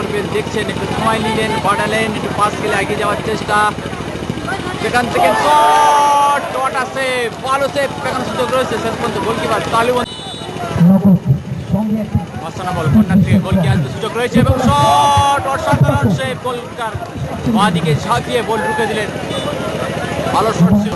করবেন দেখছেন, একটু সময় নিলেন, বাড়ালেন, একটু পাস গেলে এগিয়ে যাওয়ার চেষ্টা। সেখান থেকে শট আছে ভালো সেভ সেখানে সুযোগ রয়েছে শেষ পর্যন্ত গোলকিপার তালু নগদ সঙ্গে একটি বল কর্নার থেকে গোল কি সুযোগ রয়েছে এবং বাঁ দিকে বল ঢুকে দিলেন। ভালো শট ছিল।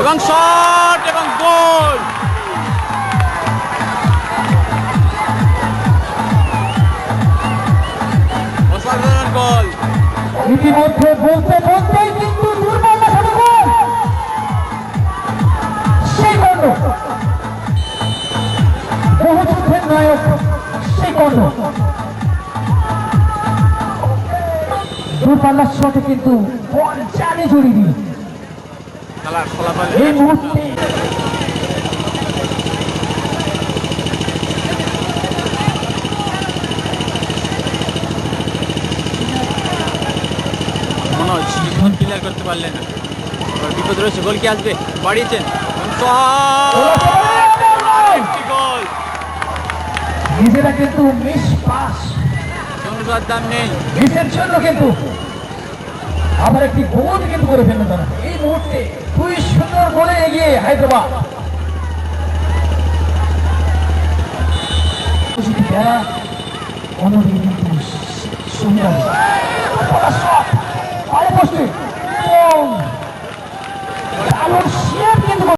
এবং শট এবং গোল। অসাধারণ গোল। ইতিমধ্যে বলতে কিন্তু সেই সেই শটে কিন্তু বল জানে জড়িয়ে খেলার ফলাফল। মনোজ কিছুক্ষণ ক্লিয়ার করতে পারলেন না। বিপদ রয়েছে গোল কি আসবে? বাড়িয়েছেন। গোল! নিজেরা কিন্তু মিস পাস অনুসার দাম নেই। মিসের জন্য কিন্তু আবার একটি গোল কিন্তু করে ফেলল তারা। এই মুহূর্তে খুবই সুন্দর করে এগিয়ে হায়দ্রাবাদ। খেলা অনুরোধ